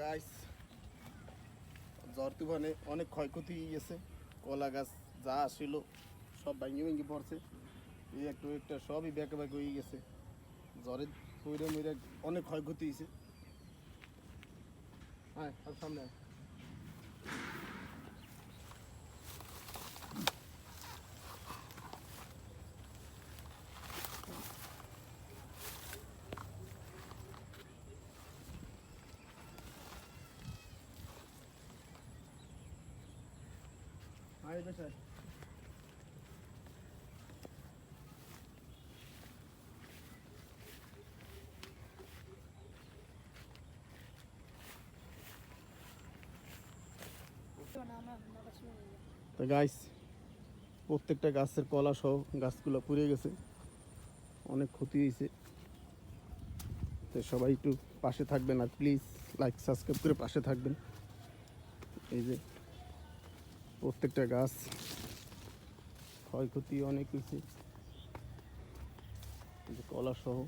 গাছ জ্বর তুফানে অনেক ক্ষয়ক্ষতি গেছে কলা গাছ যা আসিল, সব ভাঙি ভেঙে পড়ছে। এই একটু একটা সবই ব্যাকে ব্যাক হয়ে গেছে। জ্বরে পইরে মইরে অনেক ক্ষয়ক্ষতি হয়েছে। হ্যাঁ সামনে তো গাছ প্রত্যেকটা গাছের কলা সহ গাছগুলো পুড়ে গেছে। অনেক ক্ষতি হয়েছে। তো সবাই একটু পাশে থাকবেন আর প্লিজ লাইক সাবস্ক্রাইব করে পাশে থাকবেন। এই যে প্রত্যেকটা গাছ ক্ষয়ক্ষতি অনেক হয়েছে। কলা সহ।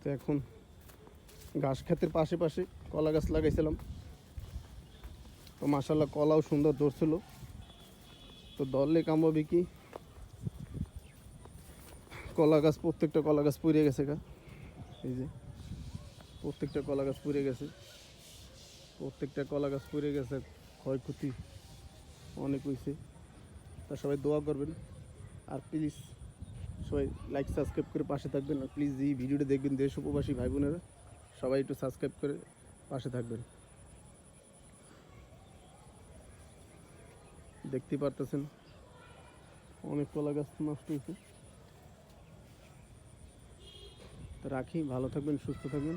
তো এখন ঘাস ক্ষেতের পাশে পাশে কলা গাছ লাগাইছিলাম। তো মাসাল্লাহ কলাও সুন্দর ধরছিল। তো দললে কামবাবি কি কলা গাছ, প্রত্যেকটা কলা গাছ পুড়ে গেছে গা। এই যে প্রত্যেকটা কলা গাছ পুড়ে গেছে। প্রত্যেকটা কলা গাছ পুড়ে গেছে, ক্ষয়ক্ষতি অনেক হয়েছে তা সবাই দোয়া করবেন। আর প্লিজ সবাই লাইক সাবস্ক্রাইব করে পাশে থাকবেন। আর প্লিজ এই ভিডিওটা দেখবেন, দেশ উপবাসী ভাই বোনেরা, সবাই একটু সাবস্ক্রাইব করে পাশে থাকবেন। দেখতে পারতেছেন? অনেক কলা গাছ নষ্ট হয়েছে রাখি, ভালো থাকবেন, সুস্থ থাকবেন।